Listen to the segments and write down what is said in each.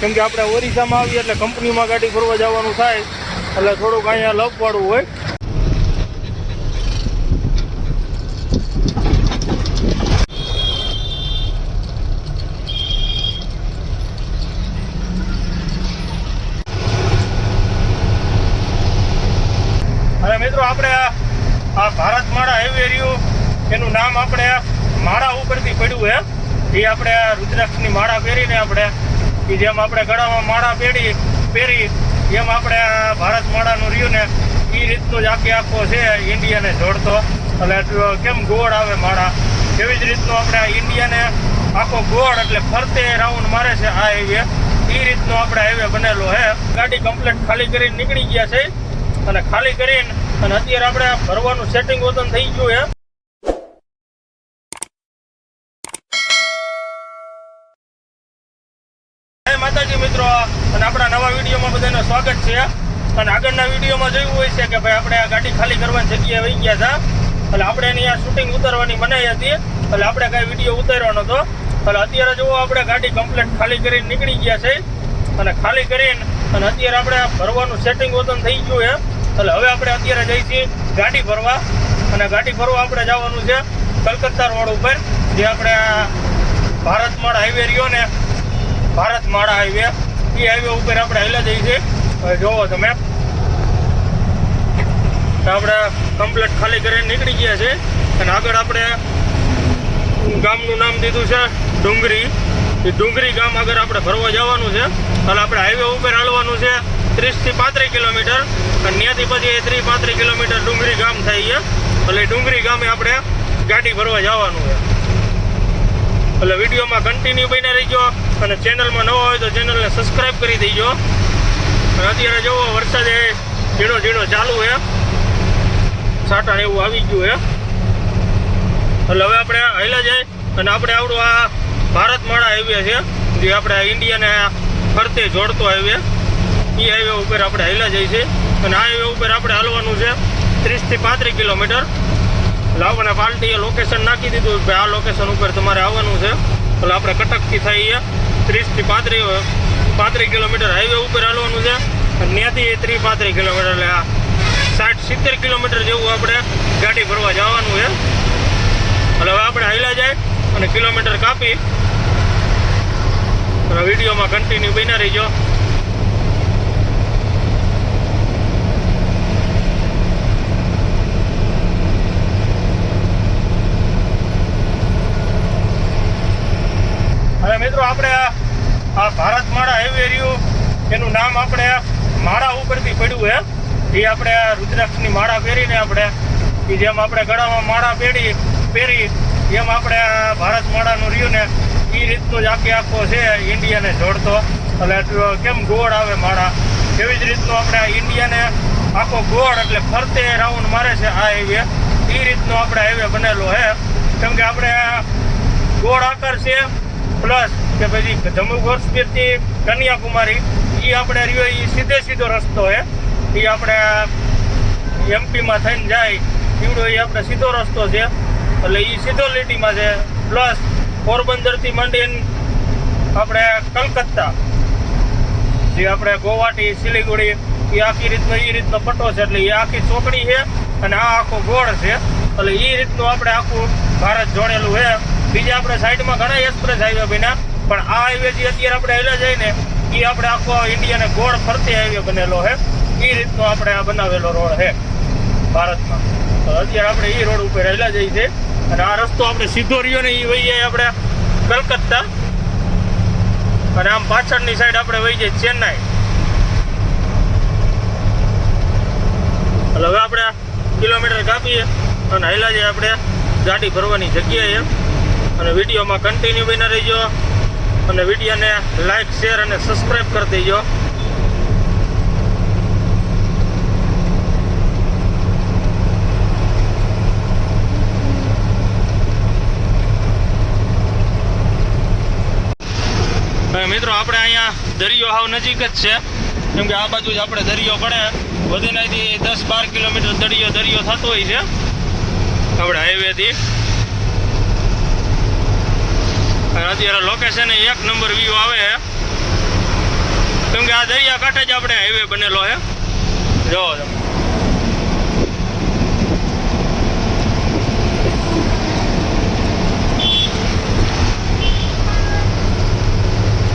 કેમ કે આપણે ઓરિસ્સામાં આવીએ એટલે કંપનીમાં ગાડી ફરવા જવાનું થાય, એટલે થોડુંક અહીંયા લપવાળું હોય. અને મિત્રો, આપણે આ ભારત માળા હાઈવે રહ્યું. એનું નામ આપણે માળા ઉપરથી પડ્યું છે. એ આપણે રુદ્રાક્ષની માળા પહેરીને આપણે કે જેમ આપણે ગળામાં માળા પહેરી પહેરી, એમ આપણે ભારત માળાનું રહ્યું ને એ રીતનું જ આખી આખો છે ઇન્ડિયાને જોડતો. એટલે કેમ ગોળ આવે માળા? એવી જ રીતનું આપણે ઇન્ડિયાને આખો ગોળ એટલે ફરતે રાઉન્ડ મારે છે આ હાઈવે એ રીતનો આપણે હાઈવે બનેલો હે. ગાડી કમ્પ્લીટ ખાલી કરીને નીકળી ગયા છે. અને ખાલી કરીને અને અત્યારે આપણે ભરવાનું સેટિંગ વતન થઈ ગયું છે જય માતાજી મિત્રો, અને આપણા નવા વિડીયોમાં બધાને સ્વાગત છે. અને આગળના વિડીયોમાં જોયું હોય છે કે ભાઈ આપણે આ ગાડી ખાલી કરવાની જગ્યાએ વહી ગયા હતા. એટલે આપણે એની આ શૂટિંગ ઉતારવાની મનાઈ હતી. એટલે આપણે કાંઈ વીડિયો ઉતારવાનો હતો એટલે અત્યારે જુઓ આપણે ગાડી કમ્પ્લીટ ખાલી કરીને નીકળી ગયા છે. અને ખાલી કરીને, અને અત્યારે આપણે ભરવાનું સેટિંગ વતન થઈ ગયું છે. એટલે હવે આપણે અત્યારે જઈશું ગાડી ભરવા. અને ગાડી ભરવા આપણે જવાનું છે કલકત્તા રોડ ઉપર, જે આપણે ભારતમાળ હાઈવે રહ્યો ને ભારત માળા હાઈવે. એ હાઈવે ઉપર આપણે હેલા જઈએ હવે જોવો તમે. આપણે કમ્પ્લેટ ખાલી કરીને નીકળી ગયા છે. અને આગળ આપણે ગામનું નામ દીધું છે ડુંગરી. એ ડુંગરી ગામ આગળ આપણે ફરવા જવાનું છે. એટલે આપણે હાઈવે ઉપર હાલવાનું છે ત્રીસથી પાંત્રીસ કિલોમીટર. અને ત્યાંથી પછી એ ત્રીસ પાંત્રીસ કિલોમીટર ડુંગરી ગામ થાય છે. એટલે ડુંગરી ગામે આપણે ગાડી ફરવા જવાનું છે. એટલે વિડીયોમાં કન્ટિન્યુ બને રહીજો. અને ચેનલમાં નવો હોય તો ચેનલને સબસ્ક્રાઇબ કરી દેજો. અને અત્યારે જુઓ એ ઝીણો ઝીણો ચાલુ છે. સાટા એવું આવી ગયું છે. એટલે હવે આપણે હાઈલા જાય અને આપણે આવડું આ ભારત માળા હાઈવે છે, જે આપણે ઇન્ડિયાને ફરતે જોડતો હાઈવે. એ હાઈવે ઉપર આપણે હેલા જઈએ છીએ. અને હાઈવે ઉપર આપણે હાલવાનું છે ત્રીસથી પાંત્રીસ કિલોમીટર. એટલે આપણને પાલટીએ લોકેશન નાખી દીધું કે આ લોકેશન ઉપર તમારે આવવાનું એટલે આપણે કટકથી થઈએ ત્રીસથી પાંત્રીસ પાંત્રીસ કિલોમીટર હાઈવે ઉપર હાલવાનું છે. અને ત્યાંથી એ ત્રીસ પાંત્રીસ કિલોમીટર, એટલે આ સાઠ, સિત્તેર કિલોમીટર જેવું આપણે ગાડી ભરવા જવાનું છે. એટલે હવે આપણે હાઈલા જાય અને કિલોમીટર કાપી. વિડીયોમાં કન્ટિન્યુ બન્યા રહીજો અને મિત્રો, આપણે આ ભારત માળા હાઈવે એનું નામ આપણે માળા ઉપરથી પડ્યું છે. એ આપણે આ રુદ્રાક્ષની માળા પહેરીને આપણે એ જેમ આપણે ગળામાં માળા પહેરી પહેરી, એમ આપણે ભારત માળાનું રહ્યું ને એ રીતનું જ આખી આખો છે ઇન્ડિયાને જોડતો. એટલે કેમ ગોળ આવે માળા? એવી જ રીતનું આપણે ઇન્ડિયાને આખો ગોળ એટલે ફરતે રાઉન્ડ મારે છે આ હાઈવે એ રીતનો આપણે હાઈવે બનેલો છે. કેમ કે આપણે ગોળ આકાર છે. પ્લસ કે પછી જમ્મુ કાશ્મીરથી કન્યાકુમારી એ આપણે રહ્યો એ સીધે સીધો રસ્તો છે એ આપણે એમપીમાં થઈને જાય એવડો એ આપણે સીધો રસ્તો છે. એટલે એ સીધો લીટીમાં છે. પ્લસ પોરબંદરથી માંડીને આપણે કલકત્તા, જે આપણે ગોવાટી સિલીગુડી એ આખી રીતનો એ રીતનો પટ્ટો છે. એટલે એ આખી ચોકડી છે અને આ આખો ગોળ છે. એટલે એ રીતનું આપણે આખું ભારત જોડેલું છે. બીજા આપણે સાઈડમાં ઘણા એક્સપ્રેસ હાઈવે બન્યા. પણ આ હાઈવે જે અત્યારે આપણે હેલા જાય ને એ આપણે આખો ઇન્ડિયાને ગોળ ફરતે હાઈવે બનેલો છે. એ રીતનો આપણે આ બનાવેલો રોડ છે ભારતમાં. તો અત્યારે આપણે એ રોડ ઉપર હેલા જઈએ છે અને આ રસ્તો આપણે સીધો રહ્યો ને એ વહી જાય આપણે કલકત્તા. અને આમ પાછળની સાઈડ આપણે વહી જઈએ ચેન્નાઈ. એટલે હવે આપણે કિલોમીટર કાપીએ અને હેલા જઈએ આપણે ગાડી ભરવાની જગ્યાએ. અને વિડીયોમાં કન્ટિન્યુ બના રહીજો. અને વિડીયોને લાઈક શેર અને સબસ્ક્રાઈબ કરી દેજો. મિત્રો, આપણે અહીંયા દરિયો હાવ નજીક જ છે. કેમ કે આ બાજુ જ આપણે દરિયો પડે. વધીનાથી દસ બાર કિલોમીટર દરિયો દરિયો થતો હોય છે. આપણે હાઈવેથી અને અત્યારે લોકેશન એક નંબર વ્યૂ આવે છે. કેમ કે આ દરિયા કાંઠે જ આપણે હાઈવે બનેલો છે. જો.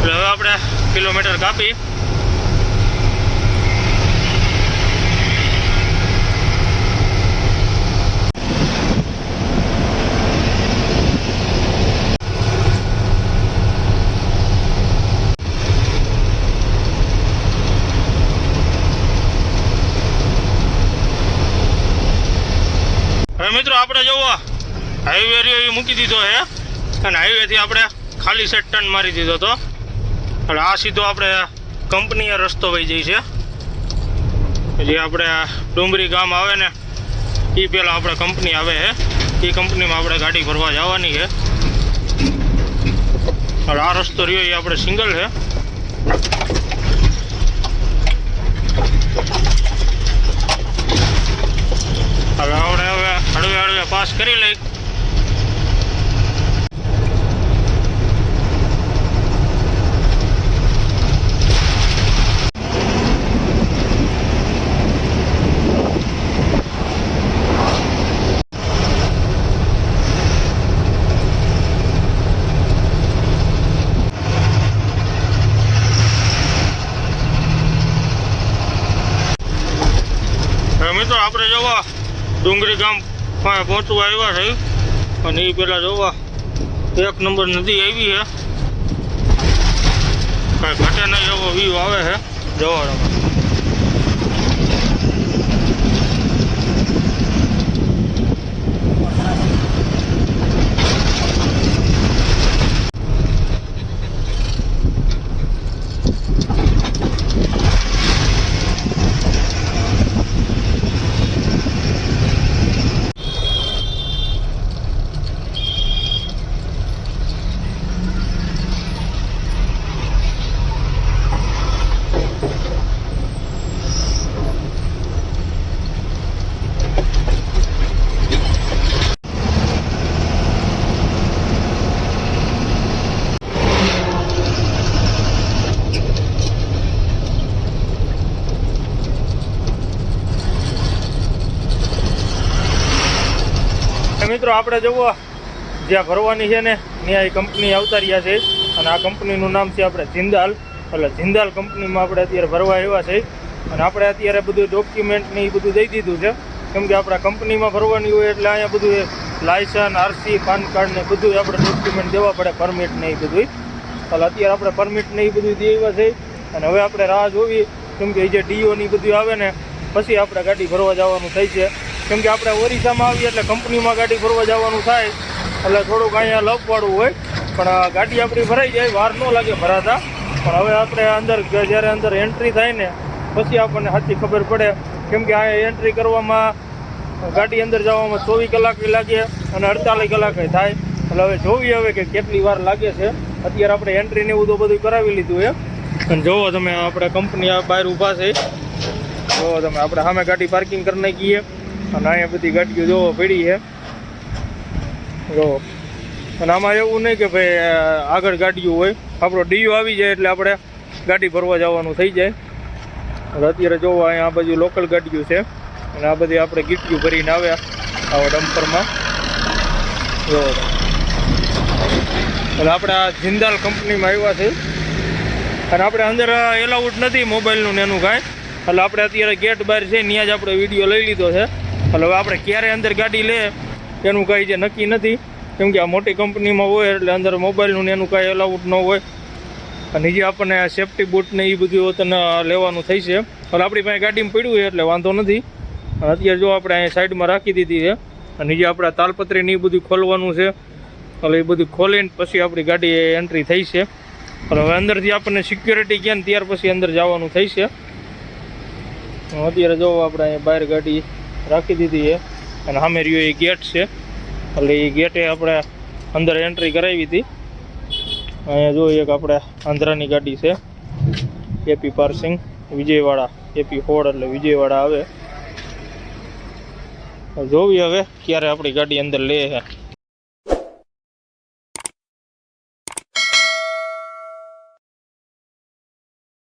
એટલે હવે આપણે કિલોમીટર કાપી. મિત્રો આપણે જોવો હાઈવે રહ્યો એ મૂકી દીધો છે. અને હાઈવેથી આપણે ખાલી સેટ ટર્ન મારી દીધો હતો એટલે આ સીધો આપણે કંપનીએ રસ્તો વહી જાય છે. જે આપણે ડુંગરી ગામ આવે ને એ પહેલાં આપણે કંપની આવે છે. એ કંપનીમાં આપણે ગાડી ભરવા જવાની છે. હવે આ રસ્તો રહ્યો એ આપણે સિંગલ છે. હવે આપણે હળવે હળવે પાસ કરી લઈ. મિત્રો આપણે જોવા ડુંગરી ગામ પાસે પહોંચવા આવ્યા છે. અને એ પેલા જોવા, એક નંબર નદી આવી છે. કાંઈ ઘટે નહીં એવો વ્યૂ આવે છે જોવા મિત્રો, આપણે જુઓ, જ્યાં ભરવાની છે ને, ત્યાં એ કંપની આવતા રહ્યા છે. અને આ કંપનીનું નામ છે આપણે જિંદાલ. એટલે જિંદાલ કંપનીમાં આપણે અત્યારે ભરવા આવ્યા છે. અને આપણે અત્યારે બધું ડોક્યુમેન્ટ ને એ બધું દઈ દીધું છે. કેમ કે આપણે કંપનીમાં ભરવાની હોય એટલે અહીંયા બધું લાયસન્સ આરસી પાન કાર્ડ ને બધું આપણે ડોક્યુમેન્ટ દેવા પડે પરમિટ ને એ બધું એટલે અત્યારે આપણે પરમિટ ને એ બધું આવ્યા છે. અને હવે આપણે રાહ જોવી. કેમ કે એ જે ડીઓ ને બધું આવે ને, પછી આપણે ગાડી ભરવા જવાનું થાય છે. કેમ કે આપણે ઓરિસ્સામાં આવીએ એટલે કંપનીમાં ગાડી ફરવા જવાનું થાય એટલે થોડુંક અહીંયા લપવાળું હોય. પણ આ ગાડી આપણી ભરાઈ જાય, વાર ન લાગે ભરાતા. પણ હવે આપણે અંદર જ્યારે અંદર એન્ટ્રી થાય ને, પછી આપણને સાચી ખબર પડે. કેમ કે અહીંયા એન્ટ્રી કરવામાં ગાડી અંદર જવામાં ચોવીસ કલાક લાગે અને અડતાલીસ કલાક થાય. એટલે હવે જોવી હવે કે કેટલી વાર લાગે છે. અત્યારે આપણે એન્ટ્રી ને એવું તો બધું કરાવી લીધું એ અને જોવો તમે આપણે કંપની આ બહાર ઊભા છે. જોવો તમે, આપણે સામે ગાડી પાર્કિંગ કરી નાખીએ અને અહીંયા બધી ગાડીઓ જોવો પડી છે. જો, અને આમાં એવું નહીં કે ભાઈ આગળ ગાડીઓ હોય. આપણો ડીયુ આવી જાય એટલે આપણે ગાડી ભરવા જવાનું થઈ જાય. હવે અત્યારે જોવો, અહીંયા આ બાજુ લોકલ ગાડીઓ છે. અને આ બધી આપણે ગીટીઓ ભરીને આવ્યા આવા ડમ્પરમાં જો. એટલે આપણે આ જિંદાલ કંપનીમાં આવ્યા છે અને આપણે અંદર એલાઉડ નથી મોબાઈલનું ને એનું કાંઈ. એટલે આપણે અત્યારે ગેટ બહાર છે ત્યાં જ આપણે વીડિયો લઈ લીધો છે. એટલે હવે આપણે ક્યારે અંદર ગાડી લે, એનું કાંઈ જે નક્કી નથી. કેમ કે આ મોટી કંપનીમાં હોય એટલે અંદર મોબાઈલનું એનું કાંઈ એલાઉડ ન હોય. અને જે આપણને સેફટી બૂટ ને એ બધું તને લેવાનું થઈ છે એટલે આપણી પાસે ગાડીમાં પડ્યું હોય એટલે વાંધો નથી. અને અત્યારે જો આપણે અહીંયા સાઈડમાં રાખી દીધી છે. અને જે આપણા તાલપત્રી ને એ બધું ખોલવાનું છે. એટલે એ બધું ખોલીને પછી આપણી ગાડી એન્ટ્રી થઈ છે. એટલે હવે અંદરથી આપણને સિક્યોરિટી ક્યાં ત્યાર પછી અંદર જવાનું થઈ છે અત્યારે જો આપણે અહીંયા બહાર ગાડી રાખી દીધી છે. અને સામે રહ્યો એ ગેટ છે. એટલે એ ગેટે આપણે અંદર એન્ટ્રી કરાવી હતી. અહીંયા જો એક આપણે આંધ્રાની ગાડી છે. AP passing Vijayawada. એપી હોડ એટલે વિજયવાડા આવે. જોવી હવે ક્યારે આપણી ગાડી અંદર લે છે.